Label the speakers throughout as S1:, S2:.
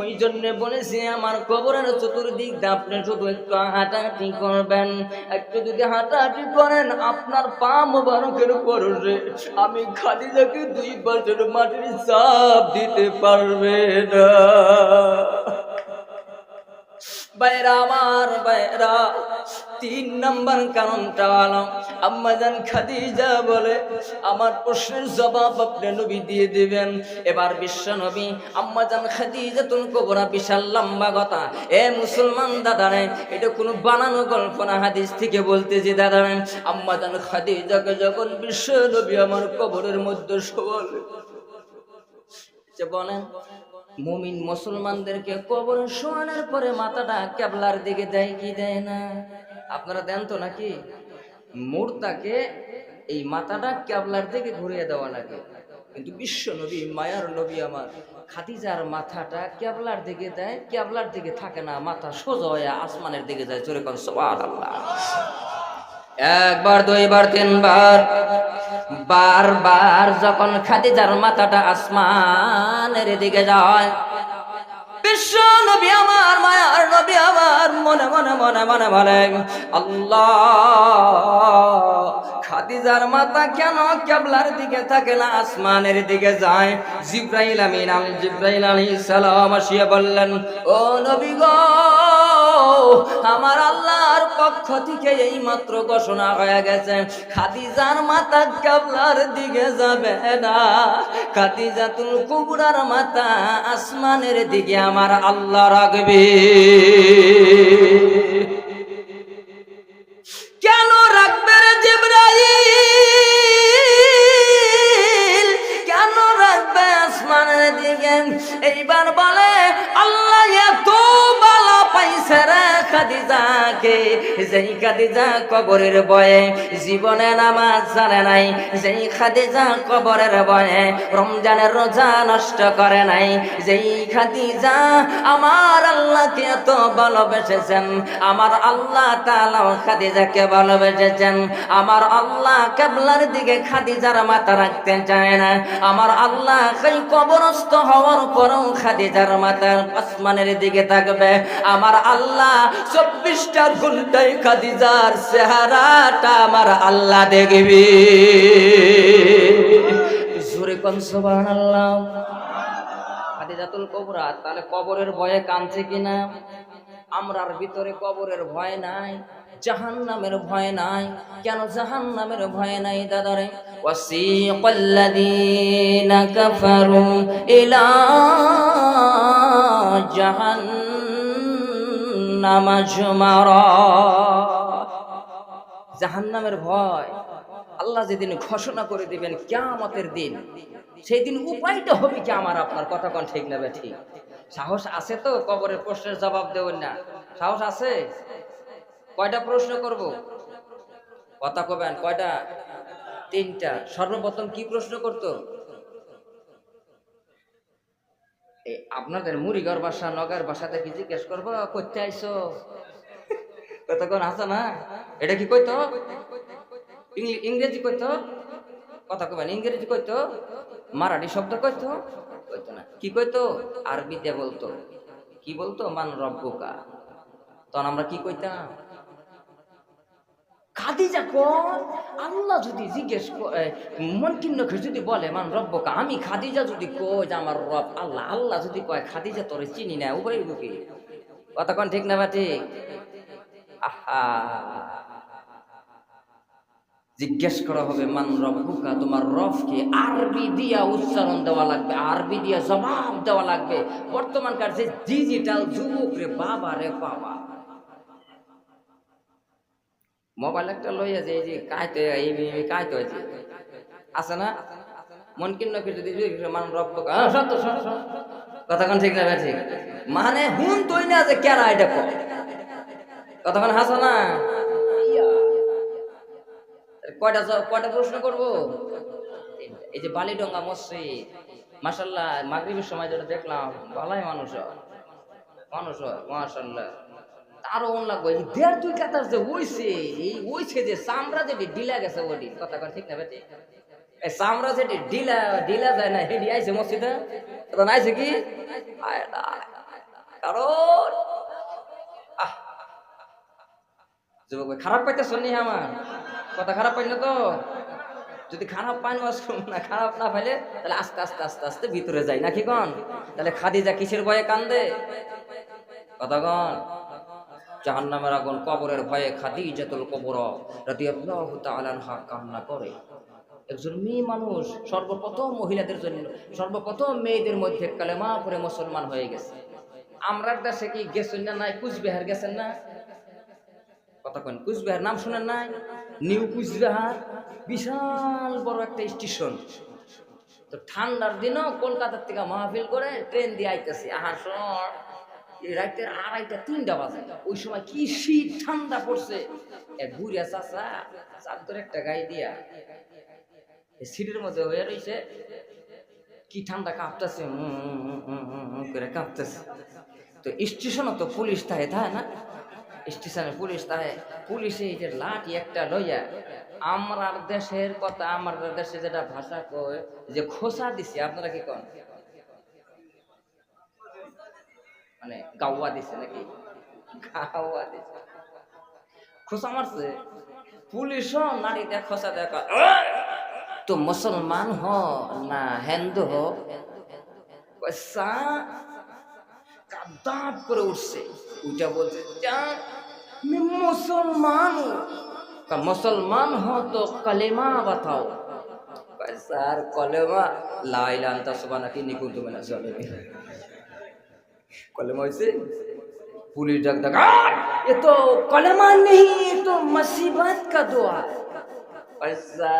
S1: ওই জন্য বলেছি, আমার কবরের চতুর্দিক আপনি শুধু একটু হাঁটাহাঁটি করবেন। একটু যদি হাঁটাহাঁটি করেন, আপনার পা মোবারকের পরে আমি খাদিজাকে দুই বছর মাটির চাপ দিতে পারবে না। আমার তিন নম্বর কারণটা আম্মাজান খাদিজা বলে, আমার প্রশ্নের জবাব আপনি নবী দিয়ে দিবেন। এবার বিশ্ব নবী আম্মাজান খাদিজা তুমি কবরা বিশাল লম্বা কথা। এ মুসলমান দাদা দাদারে, এটা কোনো বানানো গল্প না, হাদিস থেকে বলতে বলতেছি দাদারে। আম্মাজান খাদিজাকে যখন বিশ্ব নবী আমার কবরের মধ্যে যে বলেন মুমিন মুসলমানদেরকে কবর শোয়ানোর পরে মাথাটা কেবলার দিকে দেয়, কি দেয় না? আপনারা দেন তো নাকি? মূর্তাকে এই মাথাটা কেবলার দিকে ঘুরিয়ে দেওয়া লাগে। কিন্তু বিশ্ব নবী, মায়ার নবী আমার, খাদিজার মাথাটা কেবলার দিকে দেয় কেবলার দিকে থাকে না, মাথা সোজা হয়ে আসমানের দিকে যায় চলে কোন সবার আল্লাহ একবার, দুইবার, তিনবার বারবার যখন খাদিজার মাথাটা আসমানের দিকে যায়, বিশ্ব নবী আমার, মায়ার নবী আমার, মনে মনে মনে মনে খাদিজার মাথা কেন কেবলার দিকে থাকে না, আসমানের দিকে যায়? জিব্রাইল আমিন, আল জিব্রাইল আলাইহিস সালাম আসিয়া বললেন, ও নবী গো, আমার পক্ষ থেকে এই মাত্র ঘোষণা হয়ে গেছে। খাদিজার মাথা কেবলার দিকে যাবে না। খাদিজা তুমি কুবরার মাথা আসমানের দিকে আমার আল্লাহ রাখবে। কেন রাখবে রে জিব্রাইল? কেন রাখবে আসমানের দিকে? এইবার বলে খাদিজাকে যেই খাদিজা কবরের বয়ে জীবনে নামাজ জানে নাই, যেই খাদিজা কবরের বয়ে রমজানের রোজা নষ্ট করে নাই, যেই খাদিজা আমার আল্লাহকে এত ভালোবেসেছেন, আমার আল্লাহ তাআলা খাদিজাকে ভালোবেসেছেন, আমার আল্লাহ কেবলার দিকে খাদিজার মাথা রাখতে চায় না, আমার আল্লাহ সেই কবরস্থ হওয়ার পরেও খাদিজার মাথা আসমানের দিকে থাকবে, আমার আল্লাহ চব্বিশটা ঘন্টায় খাদিজার চেহারাটা আমার আল্লাহ দেখবি। জোরে কন সোবান আল্লাহ খাদিজাতুল কবরা তাহলে কবরের ভয়ে কাঁদছে কিনা? আমরার ভিতরে কবরের ভয় নাই জাহান নামের ভয় নাই। কেন জাহান নামের ভয় নাই দাদারে? ওয়াসিকাল্লাযীনা কাফারু ইলা জাহান্নাম। জাহান নামের ভয়। আল্লাহ যেদিন ঘোষণা করে দিবেন কেমতের দিন সেই দিন উপায়টা হবে কি আমার আপনার কথা কন ঠিক নেবে ঠিক সাহস আছে তো কবরের প্রশ্নের জবাব দেবেন না। সাহস আছে? কয়টা প্রশ্ন করব? কথা কবেন, কয়টা? তিনটা। সর্বপ্রথম কি প্রশ্ন করতো? আপনাদের মুড়িঘর বাসা, নগর বাসাতে কি জিজ্ঞেস করব? করতে আইসো। কতক্ষণ আছে না? এটা কি কইতো? ইংরেজি কইতো? কথা কবেন ইংরেজি কইতো? মারাঠি শব্দ কইতো? কইতো না। কি কইতো? আরবিতে বলতো। কি বলতো? মান রব্বুকা। তখন আমরা কি কইতাম? খাদিজা কোন আল্লাহ যদি জিজ্ঞেস মনকিন্নকে যদি বলে, মান রব্বকা, আমি খাদিজা যদি কই যে আমার রব, আল্লাহ আল্লাহ যদি কয়, খাদিজা তোরে চিনি না, উভয় বুকে কতক্ষণ ঠিক না বা জিজ্ঞেস করা হবে, মান রব্বুকা, তোমার রবকে আরবি দিয়া উচ্চারণ দেওয়া লাগবে, আরবি দিয়া জবাব দেওয়া লাগবে। বর্তমানকার যে ডিজিটাল যুবক রে বাবা রে বাবা। মোবাইল একটা লইয়া যে এই যে কাইতে এই কাইতে হয়েছে আছে না? মন কিন্ন কিছু যদি মান রক্ত সত্য সত্য কথাক্ষণ ঠিক না ঠিক? মানে হুন তুই না যে কেরা এটা কর। কতক্ষণ হাসো না? কয়টা কয়টা প্রশ্ন করব? এই যে বালিডঙ্গা মসজিদ মাসাল্লাহ মাগরিবের সময় যেটা দেখলাম ভালোই মানুষ। হয়। মানুষ হয়, তারও অন লাগবে দেড় দুই কাতার যে ওইছে, এই ওইছে যে চামড়া যেটি ঢিলা গেছে ওটি কথা কর ঠিক না বেটি? এই চামড়া যেটি ঢিলা ঢিলা যায় না, হেডি আইছে মসজিদে? এটা নাইছে কি? না। কারণ যুবক খারাপ পাইতে শুনি আমার? কথা খারাপ পাই না তো? যদি খারাপ পাই না না, খারাপ না পাইলে, তাহলে আস্তে আস্তে আস্তে আস্তে ভিতরে যাই, নাকি কন? তাহলে খাদিজা কিসের ভয়ে কান্দে? কথা কন। জাহান্নামের আগুন কবরের ভয়ে খাদিজাতুল কবর রাদিয়াল্লাহু তাআলা আনহা কান্না করে। একজন মেয়ে মানুষ, সর্বপ্রথম মহিলাদের জন্য, সর্বপ্রথম মেয়েদের মধ্যে কালেমা পরে মুসলমান হয়ে গেছে। আমরা দেশে কি গেছেন না নাই? কুচবিহার গেছেন না? কতক্ষণ কুচবিহার নাম শোনেন নাই? নিউ কুচবিহার, বিশাল বড় একটা স্টেশন। তো ঠান্ডার দিনও কলকাতার থেকে মাহফিল করে ট্রেন দিয়ে আইতেছি। আহার রাতের আড়াইটা, তিনটা বাজে। ওই সময় কি শীত, ঠান্ডা পড়ছে। চাদর একটা দিয়া সিটের মধ্যে হয়ে রয়েছে কি ঠান্ডা কাঁপতেছে করে কাঁপতেছে। তো তো পুলিশ থাকে, তাই না? স্টেশনে পুলিশ থাকে। পুলিশে এই যে লাঠি একটা লইয়া, আমরার দেশের কথা আমার দেশে যেটা ভাষা কয়, যে খোসা দিছে, আপনারা কি কন? মানে গাওয়া দিছে নাকি? গাওয়া দিছে। খোসা মারছে। পুলিশও নারী দেখ খোসা দেখ তো মুসলমান হ, না হিন্দু হ? সা কাদাপ করে উঠছে। ওইটা বলছে মুসলমান মুসলমান হো তো কালেমা বাতাও। স্যার, কলেমা লাইলান্তা চলে কলেমা হয়েছে পুলিশ ডাক ডাক এ তো কলেমা নেই, এ তো কা দোয়া। পয়সা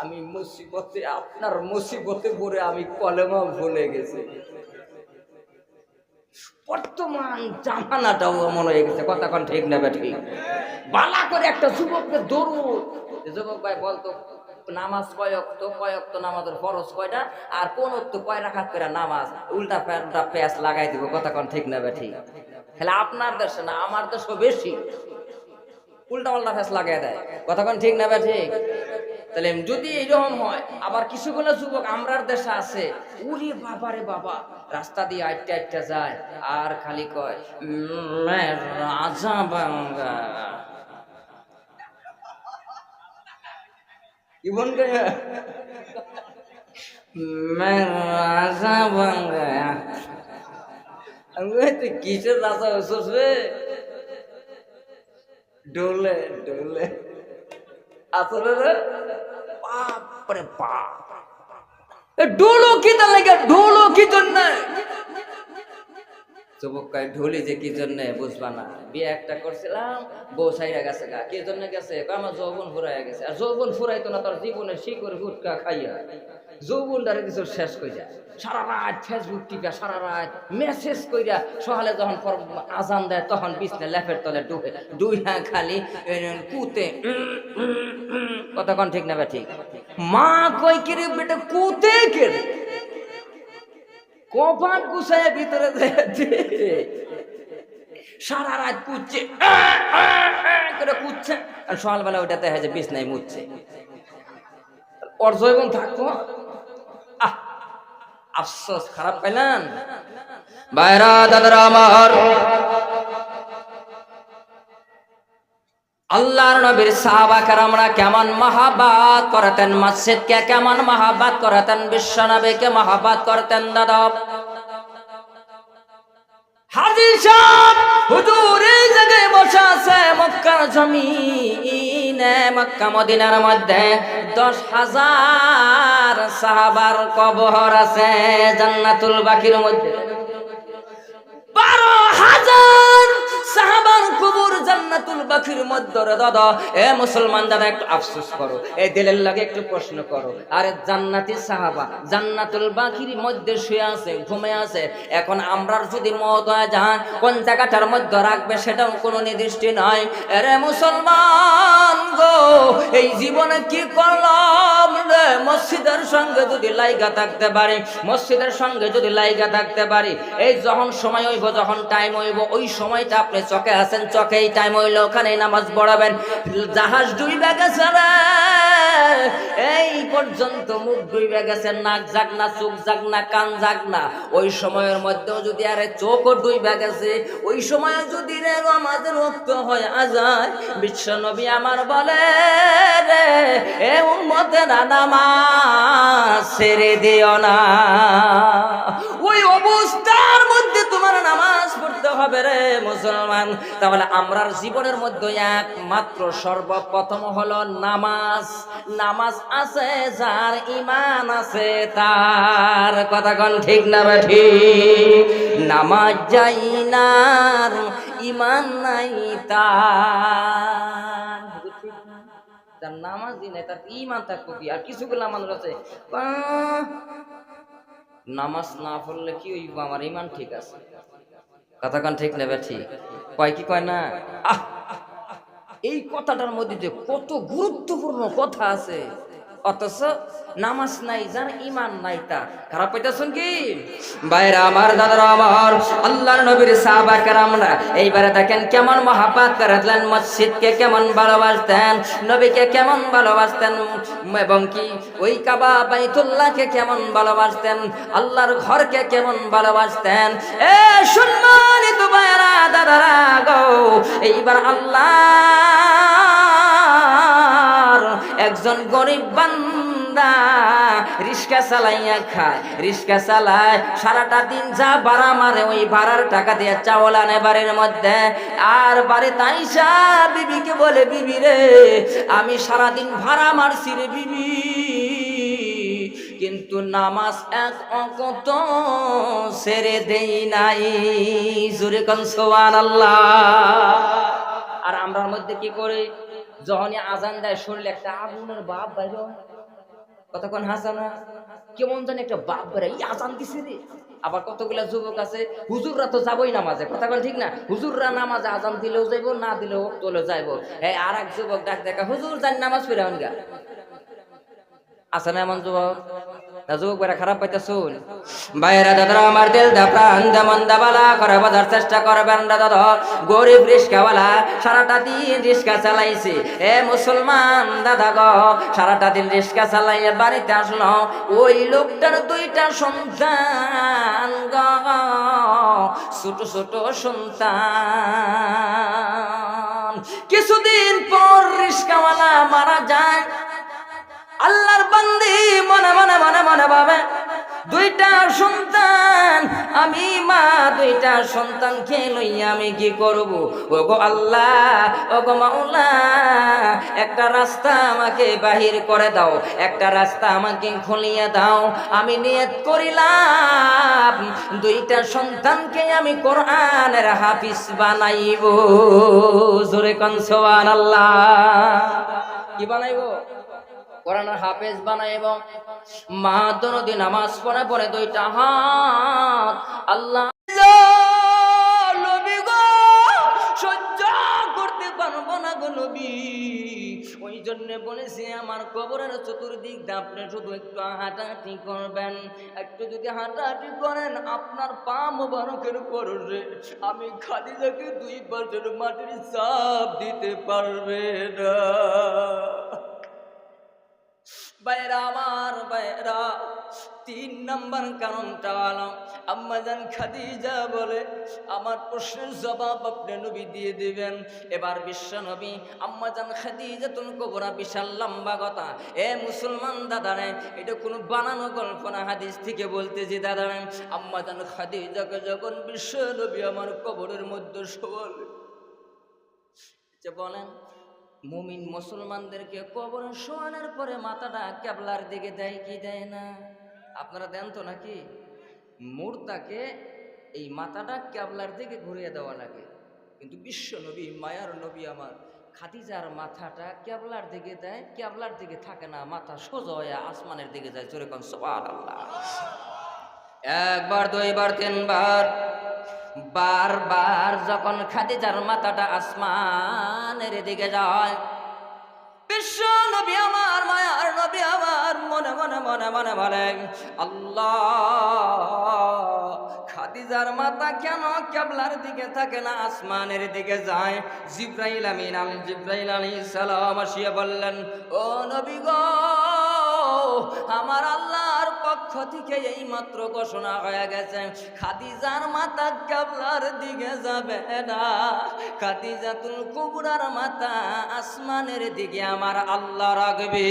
S1: আমি মুসিবতে, আপনার মুসিবতে পড়ে আমি কলেমা ভুলে গেছি। বর্তমান জামানাটাও এমন হয়ে গেছে, কথা কন ঠিক না ব্যাটি বালা করে একটা যুবককে দৌড় যুবক ভাই বলতো নামাজ কয়ক তো কয়ক তো নামাজের ফরজ কয়টা? আর কোন তো কয় রাখাত করে নামাজ? উল্টা উল্টা প্যাঁচ লাগাই দিব কোন ঠিক নেবে ঠিক তাহলে আপনার দেশে না, আমার দেশও বেশি। উল্টা পাল্টা ফ্যাস লাগাই দেয় কোন ঠিক নেবে ঠিক তাহলে যদি এইরকম হয়, আবার কিছুগুলো যুবক আমরার দেশে আছে, উরে বাবারে বাবা, রাস্তা দিয়ে আটটা আটটা যায়, আর খালি কয় রাজা বাঙ্গা কি বন গয়া মে রাজা বাঙ্গা আমি বলি, তুই কিসের রাজা হয়েছিস রে ডোলে ডোলে আসলে বাপরে বাপ ডোলো কি তার লাগে ডোলো কি জন্য যুবক কয় ঢোলি যে কি জন্য বুঝবা না। বিয়ে একটা করছিলাম, বউ সাইরা গেছে গা। কি জন্য গেছে? আমার যৌবন ফুরাইয়া গেছে। আর যৌবন ফুরাইতো না, তার জীবনে শিকড় গুটকা খাইয়া। যৌবনটারে কিছু শেষ কইরা, সারা রাত ফেসবুক টিপা, সারা রাত মেসেজ কইরা, সকালে যখন আজান দেয়, তখন বিছনে লেফের তলে ডুবে দুই হ্যাঁ খালি কুতে কতক্ষণ ঠিক নেবে ঠিক? মা কই কিরে বেটা, কুতে কে রে? কপাল কুসায় ভিতরে যাচ্ছে সারা রাত কুচ্ছে করে কুচ্ছে আর সকালবেলা ওটা দেখা যায় বিছনায় মুচ্ছে ওর জৈবন থাকতো। আহ, আফসোস, খারাপ পাইলেন? বাইরা দাদারা আমার। আল্লাহর নবীর সাহাবা কারামরা কেমন মহাবাত করতেন? মসজিদকে কেমন মহাবাত করতেন? বিশ্ব নবীকে মহাবাত করতেন, দাদা? হাজির সাহেব, হুজুর এই জায়গায় বসে আছে মক্কার জমিনে, মক্কা মদিনার মধ্যে। দশ হাজার সাহাবার কবর আছে জান্নাতুল বাকির মধ্যে। বারো হাজার সাহাবার কবর জান্নাতুল বাকির মধ্যে দাদা, এ মুসলমান দাদা, একটু আফসোস করো এই দিলের লাগে একটু প্রশ্ন করো। আরে জান্নাতি সাহাবা, জান্নাতুল বাকির মধ্যে শুয়ে আছে, ঘুমে আছে, এখন আমরা যদি মত হয় যান, কোন জায়গাটার মধ্যে রাখবে সেটাও কোনো নির্দিষ্ট নয় আরে মুসলমান গো, এই জীবনে কি করলাম রে? মসজিদের সঙ্গে যদি লাইগা থাকতে পারি, মসজিদের সঙ্গে যদি লাইগা থাকতে পারি, এই যখন সময় হইব, যখন টাইম হইব, ওই সময়টা আপনি চকে আসেন আছেন চকেই টাইম হইলে ওখানে নামাজ পড়াবেন। জাহাজ ডুইবে গেছে এই পর্যন্ত মুখ ডুবে গেছে নাক যাক না, চোখ যাক না, কান যাক না। ওই সময়ের মধ্যেও যদি আরে চোখও ডুবে গেছে ওই সময় যদি রে আমাদের রক্ত হয় আজায় বিশ্ব নবী আমার বলে রে, এ উম্মতের নামাজ ছেড়ে দিও না। ওই অবস্থার মধ্যে তোমার নামাজ পড়তে হবে রে মুসলমান। তাহলে আমরার জীবনের মধ্যে একমাত্র সর্বপ্রথম হলো নামাজ। নামাজ আছে, যার ইমান আছে, তার কথা কোন ঠিক না ঠিক? নামাজ যাই না ইমান নাই, তার তার নামাজই নাই, তার ইমান থাকব কি? আর কিছুগুলো মানুষ আছে। নামাজ না পড়লে কি হইব? আমার ইমান ঠিক আছে। কথাখান ঠিক নেবে ঠিক? কয় কি কয় না? আহ, এই কথাটার মধ্যে যে কত গুরুত্বপূর্ণ কথা আছে। অথচ নামাজ নাই, যার ইমান নাই তার। খারাপ পাইতেছেন কি? বাইরে আমার দাদার আমার আল্লাহর নবীর সাহাবা কেরামরা, এইবারে দেখেন কেমন মহাপাত করেছিলেন মসজিদকে কেমন ভালোবাসতেন, নবীকে কেমন ভালোবাসতেন, এবং কি ওই কাবা বাইতুল্লাহকে কেমন ভালোবাসতেন, আল্লাহর ঘরকে কেমন ভালোবাসতেন। এ সম্মানিত বাইরা দাদারা গো, এইবার আল্লাহ একজন গরিব বান্দা রিক্সা চালাইয়া খায়, রিক্সা চালায়, সারাটা দিন যা ভাড়া মারে, ওই ভাড়ার টাকা দিয়ে চাওল আনে বাড়ির মধ্যে। আর বাড়ি তাইসা বিবিকে বলে, বিবি রে, আমি সারাদিন ভাড়া মারছি রে বিবি। কিন্তু নামাজ এক অকত ছেড়ে দেই নাই। জোরে কন সোয়ান আল্লাহ আর আমরার মধ্যে কি করে যখনই আজান দেয়, শুনলে একটা আগুনের বাপ বাইর। কতক্ষণ হাসানা কেমন জানি একটা বাপ বেড়ে এই আজান দিছে রে। আবার কতগুলা যুবক আছে, হুজুররা তো যাবই নামাজে। কথাক্ষণ ঠিক না? হুজুররা নামাজে আজান দিলেও যাইবো, না দিলেও তোলে যাইবো। এই আর এক যুবক ডাক দেখা, হুজুর জানি নামাজ পড়ে গা। আছে না এমন যুবক? চেষ্টা করবেন না দাদা। গরিব রিস্কাওয়ালা, সারাটা দিন রিস্কা চালাইছে। এ মুসলমান দাদা গ, সারাটা দিন রিস্কা চালাইয়ে বাড়িতে আসলো, ওই লোকটার দুইটা সন্তান গ। ছোট ছোট সন্তান। কিছুদিন পর রিস্কাওয়ালা মারা যায়। আল্লাহর বান্দি মনে মনে মনে মনে ভাবে, দুইটা সন্তান, আমি মা, দুইটা সন্তানকে লইয়া আমি কি করব? ও গো আল্লাহ ও গো মাওলা, একটা রাস্তা আমাকে বাহির করে দাও, একটা রাস্তা আমাকে খুলিয়ে দাও। আমি নিয়ত করিলাম, দুইটা সন্তানকে আমি কোরআনের হাফিজ বানাইব। জোরে কনসোয়ান আল্লাহ কি বানাইবো? কোরআনের হাফেজ বানায় এবং মা দনদি নামাজ পড়ে পড়ে দুইটা হাত। আল্লাহ করতে পারব না গো ওই জন্য বলেছি, আমার কবরের চতুর্দিক আপনি শুধু একটু হাঁটাহাঁটি করবেন। একটু যদি হাঁটাহাঁটি করেন, আপনার পা মোবারকের পরে আমি খাদিজাকে দুই পাশের মাটির চাপ দিতে পারবে না। বাইরা আমার বাইরা, তিন নম্বর কারণটা হলো আম্মাজান খাদিজা বলে, আমার প্রশ্নের জবাব আপনি নবী দিয়ে দিবেন। এবার বিশ্ব নবী আম্মাজান খাদিজা তুমি কবরা বিশাল লম্বা কথা। এ মুসলমান দাদারে, এটা কোনো বানানো গল্প না, হাদিস থেকে বলতেছি দাদারে। আম্মাজান খাদিজাকে যখন বিশ্ব নবী আমার কবরের মধ্যে শোয়াল বলেন মুমিন মুসলমানদেরকে কবর শোয়ানোর পরে মাথাটা কেবলার দিকে দেয়, কি দেয় না? আপনারা দেন তো নাকি? মুর্দাকে এই মাথাটা কেবলার দিকে ঘুরিয়ে দেওয়া লাগে। কিন্তু বিশ্ব নবী, মায়ার নবী আমার, খাদিজার মাথাটা কেবলার দিকে দেয়, কেবলার দিকে থাকে না, মাথা সোজা হয়ে আসমানের দিকে যায়। চোরে কন আল্লাহ একবার, দুইবার, তিনবার বারবার যখন খাদিজার মাথাটা আসমানের দিকে যায়, বিশ্ব নবী আমার, মায়ার নবী আমার, মনে মনে মনে মনে বলেন আল্লাহ, খাদিজার মাথা কেন কেবলার দিকে থাকে না, আসমানের দিকে যায়? জিব্রাইল আমিন আল জিব্রাইল আলী সালাম আসিয়া বললেন, ও নবী গো, আমার আল্লাহর পক্ষ থেকে এই মাত্র ঘোষণা হয়ে গেছে। খাদিজার মাতা কাবলার দিকে যাবে না। খাদিজাতুল কুবরার মাতা আসমানের দিকে আমার আল্লাহ রাখবে।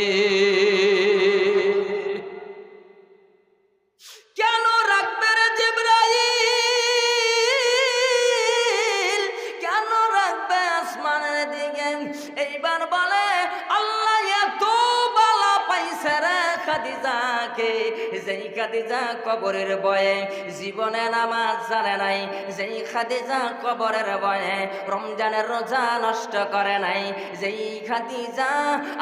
S1: খাদিজা কবরের বয়ে জীবনে নামাজ জানে নাই। যেই খাদিজা কবরের বয়ে রমজানের রোজা নষ্ট করে নাই। যেই খাদিজা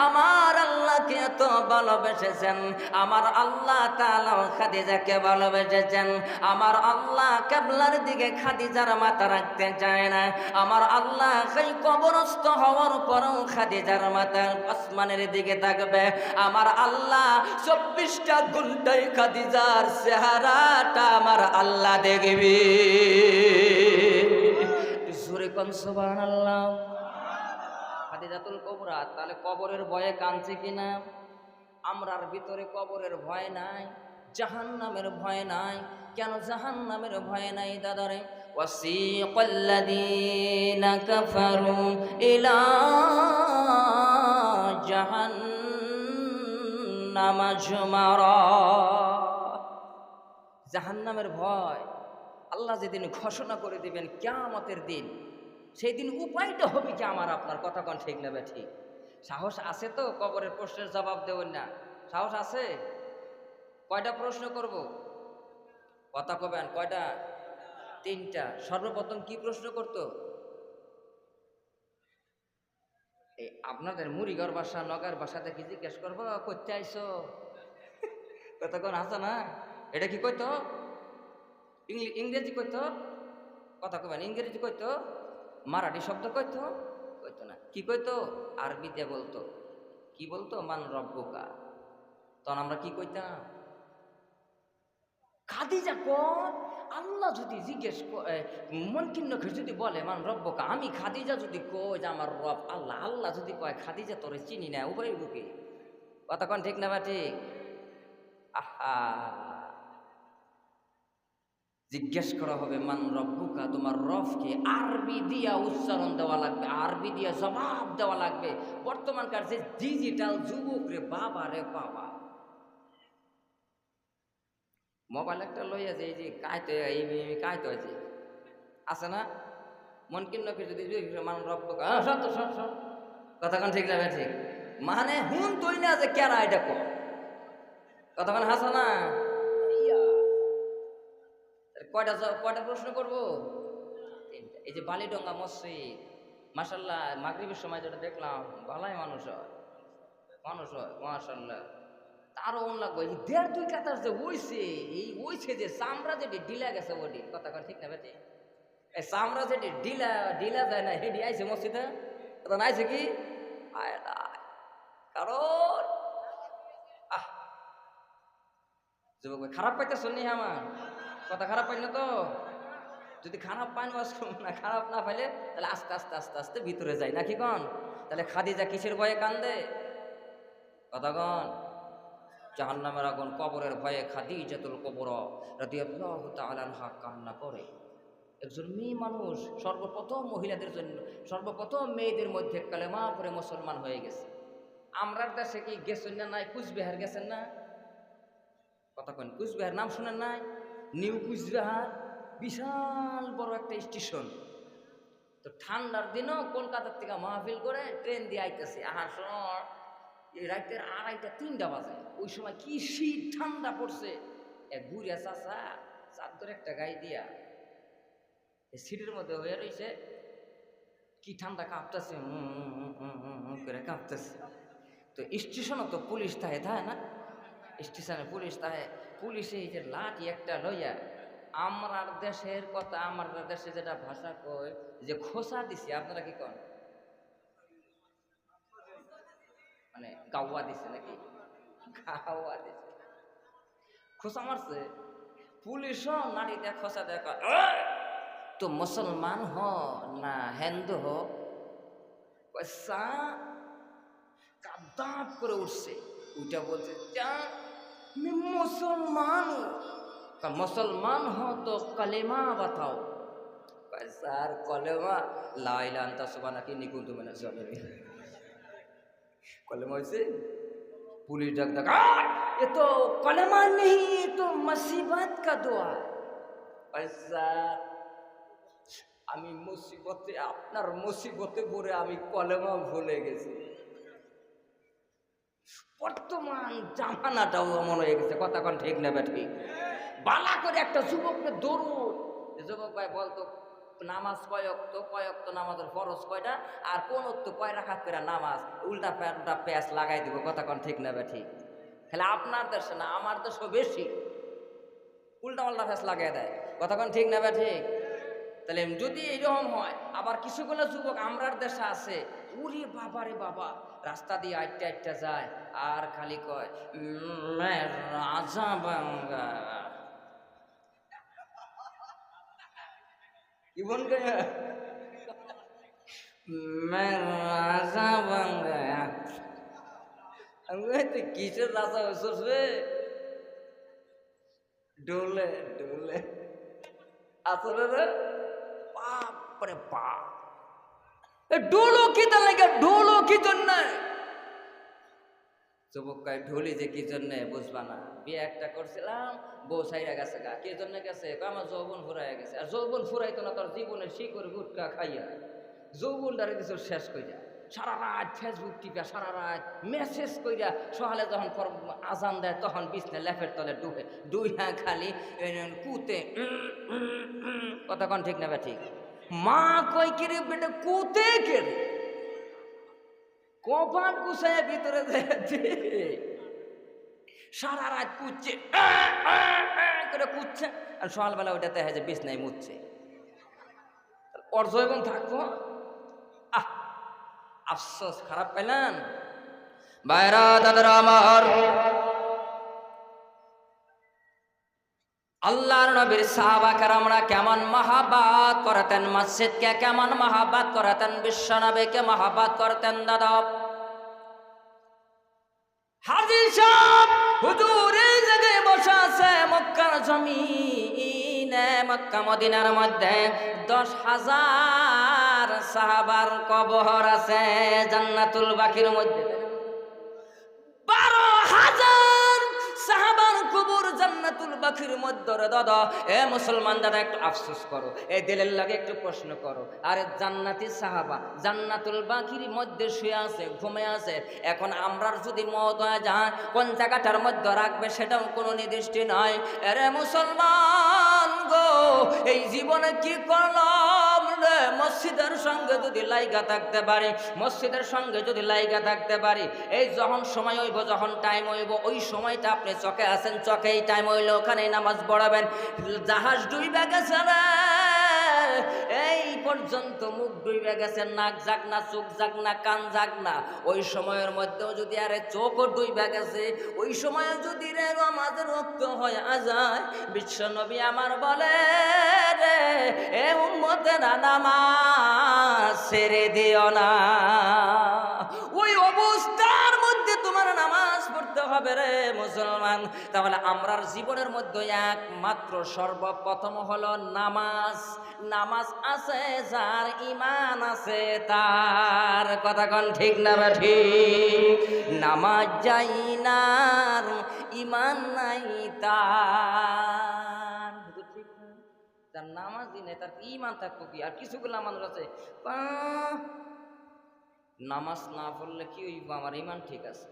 S1: আমার আল্লাহকে এত ভালোবেসেছেন? আমার আল্লাহ তাআলা খাদিজাকে ভালোবেসেছেন। আমার আল্লাহ কেবলার দিকে খাদিজার মাথা রাখতে চায় না। আমার আল্লাহ সেই কবরস্থ হওয়ার পরও খাদিজার মাথা আসমানের দিকে থাকবে। আমার আল্লাহ চব্বিশটা ঘন্টায় খাদিজার চেহারাটা আমার আল্লাহ দেখবে। জোরে কন সুবহানাল্লাহ। হাদিজাতুল কবরা, তাহলে কবরের ভয়ে কাঁদছে কিনা আমরার ভিতরে কবরের ভয় নাই জাহান নামের ভয় নাই। কেন জাহান নামের ভয় নাই দাদারে? ওয়াসিকাল্লাদিন কাফারু ইলা জাহান নামাজমারা জাহান্নামের ভয়, আল্লাহ যেদিন ঘোষণা করে দিবেন, কেয়ামতের দিন সেই দিন উপায়টা হবে কি আমার আপনার কথা কন, ঠিক নেবে ঠিক। সাহস আছে তো কবরের প্রশ্নের জবাব দেবেন না। সাহস আছে? কয়টা প্রশ্ন করব? কথা কবেন, কয়টা? তিনটা। সর্বপ্রথম কি প্রশ্ন করত? এই আপনাদের মুড়িগড় বাসা, নগার বাসা দেখি জিজ্ঞেস করব? করতে আইসো। কতক্ষণ হাসা না? এটা কি কইতো? ইংরেজি কইতো? কথা কবেন, ইংরেজি কইতো? মারাঠি শব্দ কইতো? কইতো না। কি কইতো? আরবিতে বলতো। কি বলতো? মান রব্বকা। তখন আমরা কি কইতাম? খাদিজা কর আল্লাহ যদি জিজ্ঞেস মনকিন্নকে যদি বলে, মান রব্বকা, আমি খাদিজা যদি কই যে আমার রব আল্লাহ আল্লাহ যদি কয়, খাদিজা তোরে চিনি না উভয় বুকে। কন ঠিক না বা ঠিক? আহা। জিজ্ঞেস করা হবে, মান রব্বুকা? তোমার রফকে আরবি দিয়া উচ্চারণ দেওয়া লাগবে, আরবি দিয়া জবাব দেওয়া লাগবে। বর্তমানকার যে ডিজিটাল যুবক রে বাবা রে বাবা। মোবাইল একটা লইয়া যে এই যে কায়তো এই কায়তো আছে আছে না? মন কিন্নকে যদি মান রব্বুকা? হ্যাঁ সত্য সব কথাক্ষণ ঠিক লাগবে ঠিক? মানে হুন তুই না যে কেরা এটা কর। কতক্ষণ হাসা না? কয়টা কয়টা প্রশ্ন করব? এই যে বালিডঙ্গা মসজিদ মাসাল্লাহ মাগরিবের সময় যেটা দেখলাম ভালাই মানুষ হয় মানুষ হয় মাসাল্লাহ তারও অন লাগবে, এই দেড় দুই কাতার যে ওইছে এই ওইছে যে চামড়া যেটি ডিলা গেছে ওটি কথা কন ঠিক না বেটি? এই চামড়া যেটি ডিলা ডিলা যায় না, হেডি আইছে মসজিদে? তো আইছে কি? না। কারণ, আহ, যুবক খারাপ পাইতে শুনি আমার? কথা খারাপ পাই না তো? যদি খারাপ পাই না, খারাপ না পাইলে, তাহলে আস্তে আস্তে আস্তে আস্তে ভিতরে যাই, নাকি কন? তাহলে খাদিজা কিসের ভয়ে কান্দে? কথা কন। জাহান্নামের আগুন কবরের ভয়ে খাদি খাদিজাতুল কবর কান্না করে। একজন মেয়ে মানুষ, সর্বপ্রথম মহিলাদের জন্য, সর্বপ্রথম মেয়েদের মধ্যে কালেমা পরে মুসলমান হয়ে গেছে। আমরার দেশে কি গেছেন না নাই? কুচবিহার গেছেন না? কথা কন কুচবিহার নাম শুনেন নাই? নিউ কুচবিহার, বিশাল বড় একটা স্টেশন। তো ঠান্ডার দিনও কলকাতার থেকে মাহফিল করে ট্রেন দিয়ে আইতেছে। আহার সময় রাতের আড়াইটা, তিনটা বাজে। ওই সময় কি শীত, ঠান্ডা পড়ছে। এক ঘুরে চাষা চাদর একটা গায়ে দিয়া সিটের মধ্যে হয়ে রয়েছে কি ঠান্ডা কাঁপতেছে করে কাঁপতেছে। তো স্টেশনও তো পুলিশ থাকে থাকে না? স্টেশনে পুলিশ থাকে পুলিশে এই যে লাঠি একটা লইয়া আমার দেশের কথা আমার দেশে যেটা ভাষা কয় যে খোসা দিছি আপনারা কি কন? মানে গাওয়া দিছে নাকি? গাওয়া দিছে। খোসা মারছে? পুলিশও নারী দেখ খোসা দেখা তো মুসলমান হ না হিন্দু হ? কাদাপ করে উঠছে। ওইটা বলছে "জান, मैं मुसलमान हूँ का मुसलमान हो तो कलेमा बताओ कहे, सर कलेमा ला इलाहा अंता सुबहानाक इन्नी कुन्तु मिनज जालिमीन कलेमा হয়েছে पुलिस डक डक "आ! ये तो कलेमा नहीं ये तो मुसीबत का दुआ है कहे, "স্যার, আমি মুসিবতে আপনার মুসিবতে পড়ে আমি কলেমা ভুলে গেছি বর্তমান জামানাটাও এমন হয়ে গেছে কোন ঠিক নেবে ঠিক। বালা করে একটা যুবককে দৌড় যুবক ভাই বলতো, নামাজ কয়ক, তো কয়ক, তো নামাজের ফরজ কয়টা? আর কোন তো কয় রাখাত করে নামাজ? উল্টা প্যান্টা প্যাঁচ লাগাই দিব, কথা কোন ঠিক নেবে ঠিক? তাহলে আপনার দেশে না, আমার দেশও বেশি। উল্টা পাল্টা ফ্যাস লাগাই দেয় কোন ঠিক নেবে ঠিক? তাহলে যদি এইরকম হয়, আবার কিছুগুলো যুবক আমরার দেশে আছে, উরে বাবা রে বাবা, রাস্তা দিয়ে আটটা আটটা যায়, আর খালি কয় রাজা বাঙ্গা। গে রাজা বাঙ্গা। আমি কিসের রাজা হয়েছিস ডোলে ডোলে। আসলে রে? বাপ এ ডোলো কি তার লাগে? ডোলো কি জন্য? যুবক কয় ঢোলি যে কি জন্য? বুঝবা না। বিয়ে একটা করছিলাম বউ সাইরা গেছে গা। কি জন্য গেছে? আমার যৌবন ফুরাইয়া গেছে। আর যৌবন ফুরাইতো না তোর জীবনে শিকড় গুটকা খাইয়া। যৌবনটারে কিছু শেষ কইরা। সারা রাত ফেসবুক টিপা সারা রাত মেসেজ কইরা সকালে যখন আজান দেয় তখন বিছনে লেফের তলে ডুবে। ডুইয়া খালি কুতে উম, কতক্ষণ ঠিক নেবে ঠিক? মা কই কিরে বেটা, কুতে কে রে? কপাট গুছাইয়া ভিতরে যাচ্ছে সারা রাত কুচ্ছে করে কুচ্ছে। আর সকালবেলা ওইটা দেখা যায় বিছনায় মুচ্ছে ওর জৈবন থাকব। আহ, আফসোস, খারাপ পেলেন বাইরা দাদারা আমার আল্লাহর নবীর সাহাবা কেরামরা কেমন মহাবাত করতেন, মসজিদকে কেমন মহাবাত করতেন বিশ্ব নবীকে মহাবাত করতেন, দাদা। হাজির সাহেব, হুজুর এই জায়গায় বসে আছে মক্কার জমিনে, মক্কা মদিনার মধ্যে। দশ হাজার সাহাবার কবর আছে জান্নাতুল বাকির মধ্যে। কবর জান্নাতুল বাকির মধ্যে দাদা। এ মুসলমান দাদা, একটু আফসোস করো এই দিলের লাগে একটু প্রশ্ন করো। আরে জান্নাতি সাহাবা, জান্নাতুল বাকির মধ্যে শুয়ে আছে, ঘুমে আছে, এখন আমরার যদি মত হয়ে যায়, কোন জায়গাটার মধ্যে রাখবে সেটাও কোনো নির্দিষ্ট নয়। আরে মুসলমান গো, এই জীবনে কি করলাম? রে মসজিদের সঙ্গে যদি লাইগা থাকতে পারি, মসজিদের সঙ্গে যদি লাইগা থাকতে পারি, এই যখন সময় হইব, যখন টাইম হইব, ওই সময়টা আপনি চকে আছেন চকেই টাইম হইলে ওখানে নামাজ পড়াবেন। জাহাজ ডুইবে গেছে এই পর্যন্ত মুখ ডুইবে গেছে, নাক যাক না, চোখ যাক না, কান যাক না। ওই সময়ের মধ্যেও যদি আরে চোখও গেছে, ওই যদি রে আমাদের রক্ত হয়ে যায়, বিশ্ব নবী আমার বলে, রে, এ উম্মতেরা নামাজ ছেড়ে দিও না। ওই অবস্থার মধ্যে তোমার নামাজ পড়তে হবে রে মুসলমান। তাহলে আমরার জীবনের মধ্যে একমাত্র সর্বপ্রথম হলো নামাজ। নামাজ আছে, যার ইমান আছে, তার কথা ঠিক না বা ঠিক? নামাজ যাই না ইমান নাই, তার। ঠিক? যার নামাজই নেই, তার ইমান থাকব কি? আর কিছুগুলো মানুষ আছে। নামাজ না পড়লে কি হইব? আমার ইমান ঠিক আছে।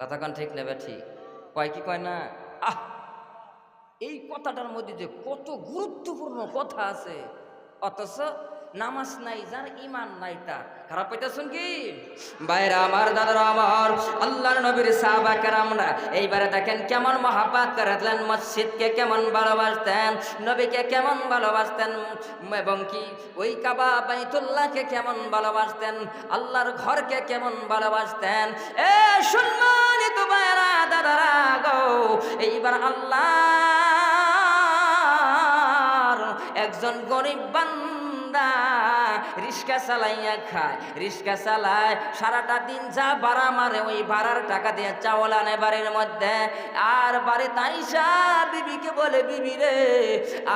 S1: কথা কন ঠিক নেবে, ঠিক। কয় কি কয় না? আহ! এই কথাটার মধ্যে যে কত গুরুত্বপূর্ণ কথা আছে। অথচ নামাজ নাই, যার ইমান নাই তার। খারাপ পাইতেছেন কি? বাইরে আমার দাদারা, আমার আল্লাহর নবীর সাহাবা কেরামরা, এইবারে দেখেন কেমন মহাপাত করেছিলেন মসজিদকে কেমন ভালোবাসতেন, নবীকে কেমন ভালোবাসতেন, এবং কি ওই কাবা বাইতুল্লাহকে কেমন ভালোবাসতেন, আল্লাহর ঘরকে কেমন ভালোবাসতেন। এ সম্মানিত বাইরা দাদারা গো, এইবার আল্লাহ একজন গরিব বান্দা রিক্সা চালাইয়া খায় রিক্সা চালায়, সারাটা দিন যা ভাড়া মারে, ওই ভাড়ার টাকা দিয়ে চাওয়াল আনে বাড়ির মধ্যে। আর বাড়ি তাইসা বিবিকে বলে, বিবি রে,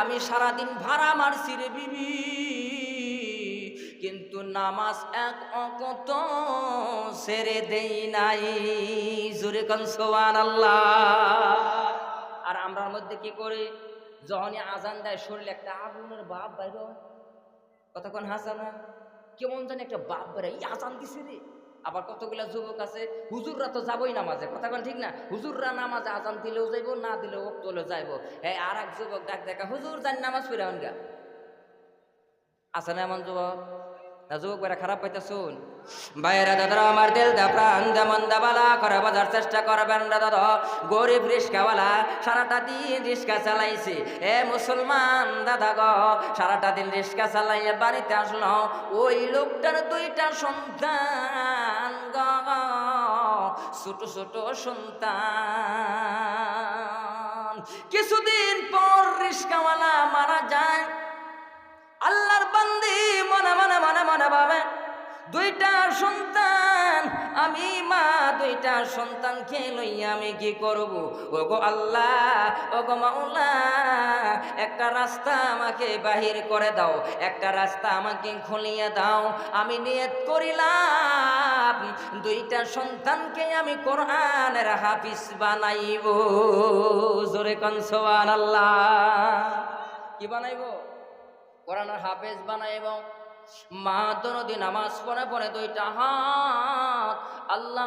S1: আমি সারাদিন ভাড়া মারছি রে বিবি। কিন্তু নামাজ এক অকত সেরে দেই নাই। জোরে কনসোয়ান আল্লাহ আর আমরার মধ্যে কি করি? যখনই আজান দেয় শরীরে একটা আগুনের বাপ বাইর। কতক্ষণ হাসা না? কেমন জানি একটা বাপ বেড়া এই আজান দিছে রে। আবার কতগুলা যুবক আছে, হুজুররা তো যাবই নামাজে। কথা কোন ঠিক না? হুজুররা নামাজে আজান দিলেও যাইব, না দিলেও তোলেও যাইব। হ্যাঁ আর এক যুবক ডাক দেখা, হুজুর জানি নামাজ পড়ে গা। আছে না এমন যুবক? দাদা, আমার চেষ্টা করবেন দাদা। গরিব রিস্কাওয়ালা, সারাটা দিন চালাইছে। এ মুসলমান দাদা গ, সারাটা দিন রিস্কা চালাইয়ে বাড়িতে ওই লোকটার দুইটা গ, ছোট ছোট সন্তান। কিছুদিন পর রিস্কাওয়ালা মারা যায়। আল্লাহর বান্দি মনে মনে মনে মনে ভাবে, দুইটা সন্তান, আমি মা, দুইটা সন্তানকে লইয়া আমি কি করব? ওগো আল্লাহ, ওগো মাওলা, একটা রাস্তা আমাকে বাহির করে দাও, একটা রাস্তা আমাকে খুলিয়ে দাও। আমি নিয়ত করিলাম, দুইটা সন্তানকে আমি কোরআনের হাফিজ বানাইব। জোরে কনসোয়ান আল্লাহ কি বানাইবো? কোরআনের হাফেজ বানায় এবং মা দনদি নামাজ পড়ে পড়ে দুইটা হাত আল্লাহ